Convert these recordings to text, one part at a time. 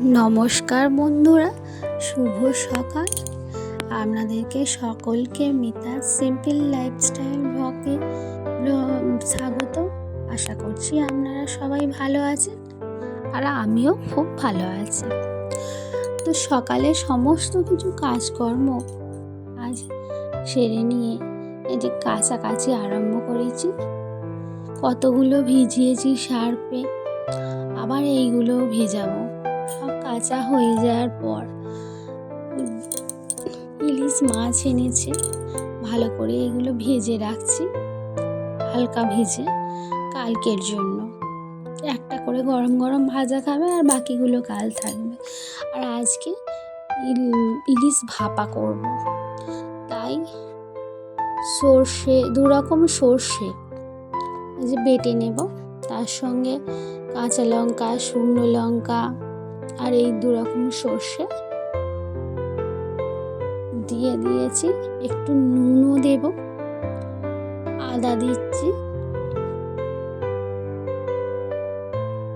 নমস্কার বন্ধুরা, শুভ সকাল। আপনাদেরকে সকলকে মিতা সিম্পল লাইফস্টাইল ব্লগে স্বাগত। আশা করছি আপনারা সবাই ভালো আছেন আর আমিও খুব ভালো আছি। তো সকালে সমস্ত কিছু কাজকর্ম আজ সেরে নিয়ে যে কাছাকাছি আরম্ভ করেছি। কতগুলো ভিজিয়েছি সার্পে, আবার এইগুলো ভেজাবো। কাঁচা হয়ে যাওয়ার পর, ইলিশ মাছ এনেছে। ভালো করে এগুলো ভেজে রাখছি, হালকা ভেজে কালকের জন্য। একটা করে গরম গরম ভাজা খাবে আর বাকিগুলো কাল থাকবে। আর আজকে ইল- ইলিশ ভাপা করব। তাই সর্ষে, দু রকম সর্ষে যে বেটে নেব। তার সঙ্গে কাঁচা লঙ্কা, শুকনো লঙ্কা আর এই দু রকম সর্ষে দিয়ে দিয়েছি। একটু নুনও দেব, আদা দিচ্ছি।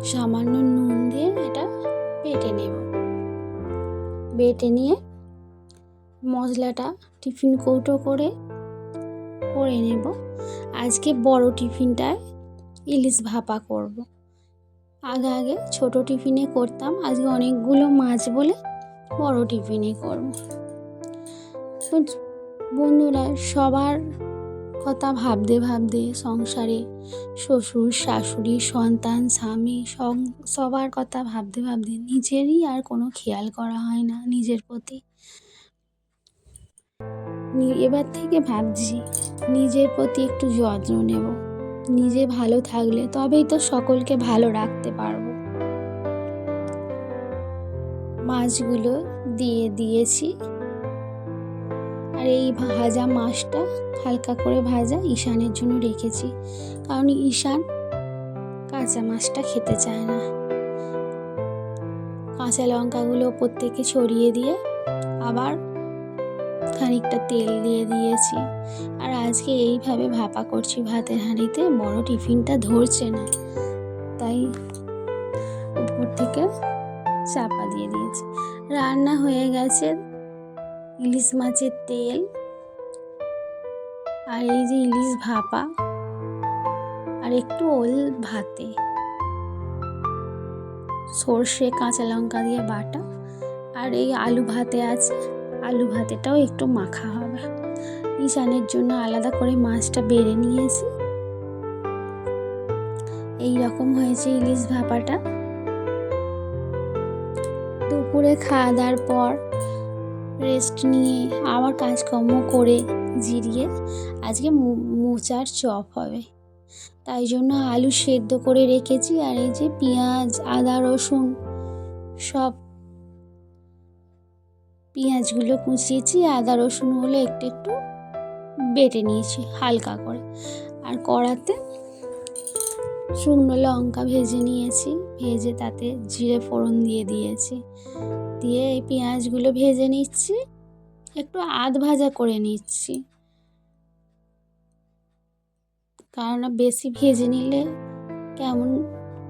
সামান্য নুন দিয়ে এটা বেটে নেব। বেটে নিয়ে মশলাটা টিফিন কৌটো করে করে নেব। আজকে বড় টিফিনটায় ইলিশ ভাপা করব। আগে আগে ছোট টিফিনে করতাম, আজকে অনেকগুলো মাছ বলে বড় টিফিনে করব। বন্ধুরা, সবার কথা ভাবতে ভাবতে সংসারে শ্বশুর, শাশুড়ি, সন্তান, স্বামী সবার কথা ভাবতে ভাবতে নিজেরই আর কোনো খেয়াল করা হয় না নিজের প্রতি। এবার থেকে ভাবছি, নিজের প্রতি একটু যত্ন নেব। নিজে ভালো থাকলে তবেই তো সকলকে ভালো রাখতে পারব। মাছগুলো দিয়ে দিয়েছি। আর এই ভাজা মাছটা হালকা করে ভাজা ঈশানের জন্য রেখেছি। কারণ ঈশান কাঁচা মাছটা খেতে চায় না। কাঁচা লঙ্কাগুলো ওপর থেকে ছড়িয়ে দিয়ে আবার খানিকটা তেল দিয়ে দিয়েছি। আর আজকে এইভাবে ভাপা করছি ভাতের হাঁড়িতে, বড় টিফিনটা ধরছে না। তাই উপর থেকে চাপা দিয়ে দিয়েছি। রান্না হয়ে গেছে ইলিশ মাছের তেল আর এই যে ইলিশ ভাপা আর একটু ওল ভাতে। সর্ষে, কাঁচা লঙ্কা দিয়ে বাটা। আর এই আলু ভাতে আছে। আলু ভাতেটাও একটু মাখা হবে। ঈশানের জন্য আলাদা করে মাছটা বেড়ে নিয়েছি। এই রকম হয়েছে ইলিশ ভাপাটা। দুপুরে খাওয়া দাওয়ার পর রেস্ট নিয়ে আবার কাজকর্ম করে জিরিয়ে আজকে মোচার চপ হবে। তাই জন্য আলু সেদ্ধ করে রেখেছি আর এই যে পেঁয়াজ, আদা, রসুন সব পেঁয়াজগুলো কুচিয়েছি, আদা, রসুনগুলো একটু একটু বেটে নিয়েছি হালকা করে। আর কড়াতে শুকনো লঙ্কা ভেজে নিয়েছি, ভেজে তাতে জিরে ফোড়ন দিয়ে দিয়েছি। দিয়ে এই পেঁয়াজগুলো ভেজে নিচ্ছি, একটু আধ ভাজা করে নিচ্ছি। কারণ বেশি ভেজে নিলে কেমন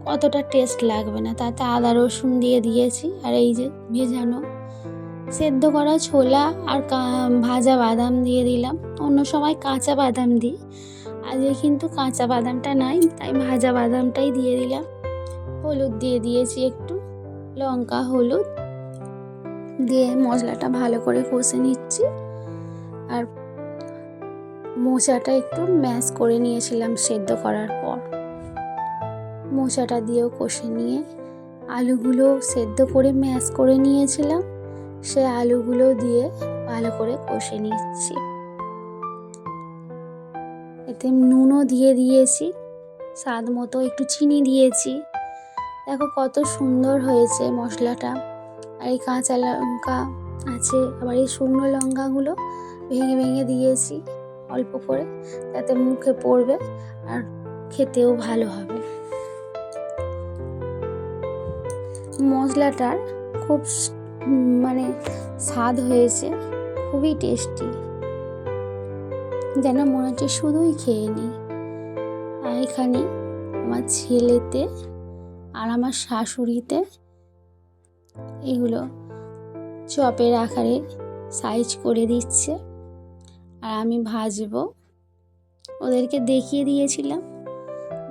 অতটা টেস্ট লাগবে না। তাতে আদা, রসুন দিয়ে দিয়েছি, আর এই যে ভেজানো সেদ্ধ করা ছোলা আর ভাজা বাদাম দিয়ে দিলাম। অন্য সময় কাঁচা বাদাম দিই। আজকে কিন্তু কাঁচা বাদামটা নাই, তাই ভাজা বাদামটাই দিয়ে দিলাম। হলুদ দিয়ে দিয়েছি একটু, লঙ্কা, হলুদ। দিয়ে মশলাটা ভালো করে কষে নিচ্ছি। আর মোচাটা একটু ম্যাশ করে নিয়েছিলাম সেদ্ধ করার পর। মোচাটা দিয়েও কষে নিয়ে আলুগুলো সেদ্ধ করে ম্যাশ করে নিয়েছিলাম। সে আলুগুলো দিয়ে ভালো করে কষে নিচ্ছি। এতে নুনও দিয়ে দিয়েছি, স্বাদ মতো একটু চিনি দিয়েছি। দেখো কত সুন্দর হয়েছে মশলাটা। আর এই কাঁচা লঙ্কা আছে, আবার এই শুকনো লঙ্কাগুলো ভেঙে ভেঙে দিয়েছি অল্প করে, যাতে মুখে পড়বে আর খেতেও ভালো হবে। মশলাটার খুব মানে স্বাদ হয়েছে, খুবই টেস্টি যেন মনে হচ্ছে শুধুই খেয়ে নিই। আর এখানে আমার ছেলেতে আর আমার শাশুড়িতে এগুলো চপের আকারে সাইজ করে দিচ্ছে। আর আমি ভাজবো। ওদেরকে দেখিয়ে দিয়েছিলাম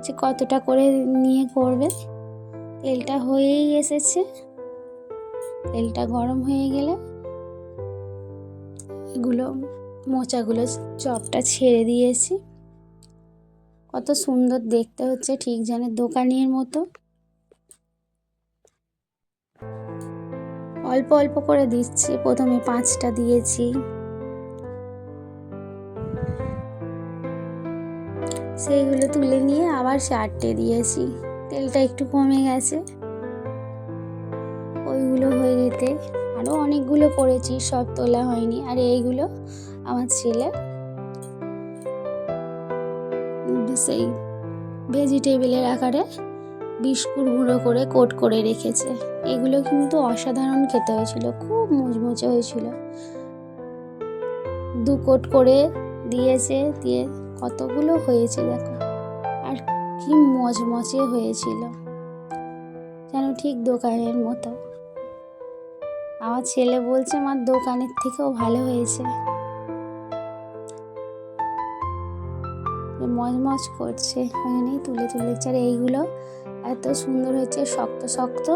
যে কতটা করে নিয়ে করবে। তেলটা হয়েই এসেছে। তেলটা গরম হয়ে গেলে এগুলো মোচাগুলো চপটা ছেড়ে দিয়েছি। কত সুন্দর দেখতে হচ্ছে ঠিক যেন দোকানের মতো। অল্প অল্প করে দিচ্ছি, প্রথমে পাঁচটা দিয়েছি। সেইগুলো তুলে নিয়ে আবার চারটে দিয়েছি। তেলটা একটু কমে গেছে। ওইগুলো হয়ে যেতে। আরও অনেকগুলো করেছি সব তোলা হয়নি। আর এইগুলো আমার ছেলে সেই ভেজিটেবিলের আকারে বিস্কুট গুঁড়ো করে কোট করে রেখেছে। এগুলো কিন্তু অসাধারণ খেতে হয়েছিল, খুব মুচমুচে হয়েছিল। দু কোট করে দিয়েছে, দিয়ে কতগুলো হয়েছে দেখো। আর কি মচমচে হয়েছিল। যেন ঠিক দোকানের মতো। আমার ছেলে বলছে আমার দোকানের থেকেও ভালো হয়েছে। মজমজ করছে। ওই জন্যই তুলে তুলে আর এইগুলো এত সুন্দর হয়েছে শক্ত শক্ত।